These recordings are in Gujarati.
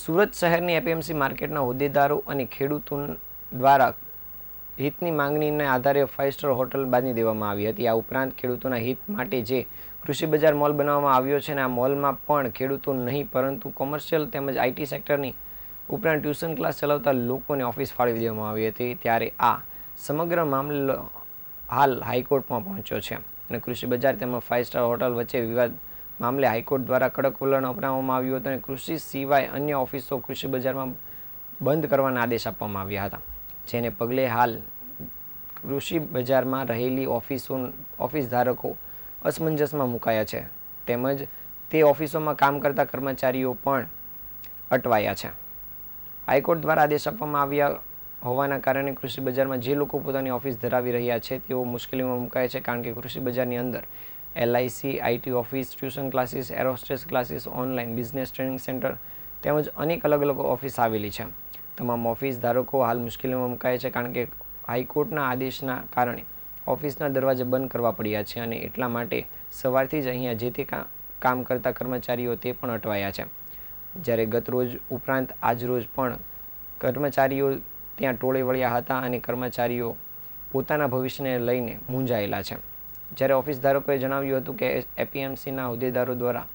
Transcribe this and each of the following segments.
સુરત શહેરની એપીએમસી માર્કેટના હોદ્દેદારો અને ખેડૂતો દ્વારા હિતની માંગણીને આધારે ફાઇવ સ્ટાર હોટલ બાંધી દેવામાં આવી હતી. આ ઉપરાંત ખેડૂતોના હિત માટે જે કૃષિ બજાર મોલ બનાવવામાં આવ્યો છે અને આ મોલમાં પણ ખેડૂતો નહીં, પરંતુ કોમર્શિયલ તેમજ આઈટી સેક્ટરની ઉપરાંત ટ્યુશન ક્લાસ ચલાવતા લોકોને ઓફિસ ફાળવી દેવામાં આવી હતી. ત્યારે આ સમગ્ર મામલો હાલ હાઈકોર્ટમાં પહોંચ્યો છે અને કૃષિ બજાર તેમજ ફાઇવ સ્ટાર હોટલ વચ્ચે વિવાદ મામલે હાઈકોર્ટ દ્વારા કડક વલણ અપનાવવામાં આવ્યું હતું અને કૃષિ સિવાય અન્ય ઓફિસો કૃષિ બજારમાં બંધ કરવાના આદેશ આપવામાં આવ્યા હતા, જેને પગલે હાલ કૃષિ બજારમાં રહેલી ઓફિસો, ઓફિસ ધારકો અસમંજસમાં મુકાયા છે. તેમજ તે ઓફિસોમાં કામ કરતા કર્મચારીઓ પણ અટવાયા છે. હાઈકોર્ટ દ્વારા આદેશ આપવામાં આવ્યા હોવાના કારણે કૃષિ બજારમાં જે લોકો પોતાની ઓફિસ ધરાવી રહ્યા છે, તેઓ મુશ્કેલીમાં મુકાય છે, કારણ કે કૃષિ બજારની અંદર LIC IT office tuition classes air hostess classes online business training centre તેમજ અનેક અલગ અલગ ઓફિસ આવેલી છે. તમામ ઓફિસ ધારકો હાલ મુશ્કેલીમાં મુકાય છે કારણ કે હાઈકોર્ટના આદેશના કારણે ઓફિસના દરવાજા બંધ કરવા પડ્યા છે અને એટલા માટે સવારથી જ અહીંયા જે તે કામ કરતા કર્મચારીઓ તે પણ અટવાયા છે. જ્યારે ગત રોજ ઉપરાંત આજ રોજ પણ કર્મચારીઓ ત્યાં ટોળે વળ્યા હતા અને કર્મચારીઓ પોતાના ભવિષ્યને લઈને મૂંઝાયેલા છે. જ્યારે ઓફિસ ધારકોએ જણાવ્યું હતું કે એપીએમસીના હોદ્દેદારો દ્વારા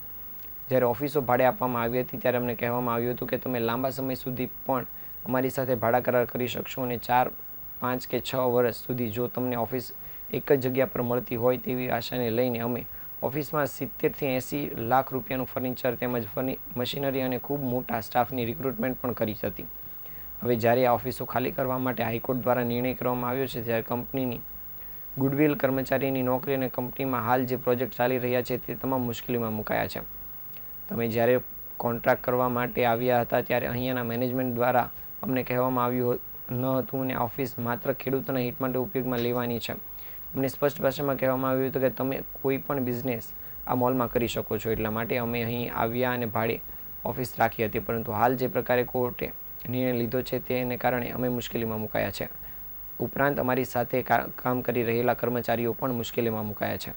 જ્યારે ઓફિસો ભાડે આપવામાં આવી હતી, ત્યારે અમને કહેવામાં આવ્યું હતું કે તમે લાંબા સમય સુધી પણ અમારી સાથે ભાડા કરાર કરી શકશો અને ચાર, પાંચ કે છ વર્ષ સુધી જો તમને ઓફિસ એક જ જગ્યા પર મળતી હોય તેવી આશાને લઈને અમે ઓફિસમાં સિત્તેરથી એંસી લાખ રૂપિયાનું ફર્નિચર તેમજ ફર્નિ, મશીનરી અને ખૂબ મોટા સ્ટાફની રિક્રુટમેન્ટ પણ કરી હતી. હવે જ્યારે આ ઓફિસો ખાલી કરવા માટે હાઈકોર્ટ દ્વારા નિર્ણય કરવામાં આવ્યો છે, ત્યારે કંપનીની ગુડવિલ કર્મચારીની નોકરી અને કંપનીમાં હાલ જે પ્રોજેક્ટ ચાલી રહ્યા છે તે તમામ મુશ્કેલીમાં મુકાયા છે. તમે જ્યારે કોન્ટ્રાક્ટ કરવા માટે આવ્યા હતા ત્યારે અહીંયાના મેનેજમેન્ટ દ્વારા અમને કહેવામાં આવ્યું ન હતું અને ઓફિસ માત્ર ખેડૂતોના હિત માટે ઉપયોગમાં લેવાની છે. અમને સ્પષ્ટ ભાષામાં કહેવામાં આવ્યું હતું કે તમે કોઈ પણ બિઝનેસ આ મોલમાં કરી શકો છો, એટલા માટે અમે અહીં આવ્યા અને ભાડે ઓફિસ રાખી હતી, પરંતુ હાલ જે પ્રકારે કોર્ટે નિર્ણય લીધો છે તેને કારણે અમે મુશ્કેલીમાં મુકાયા છે. ઉપરાંત અમારી સાથે કામ કરી રહેલા કર્મચારીઓ પણ મુશ્કેલીમાં મુકાયા છે.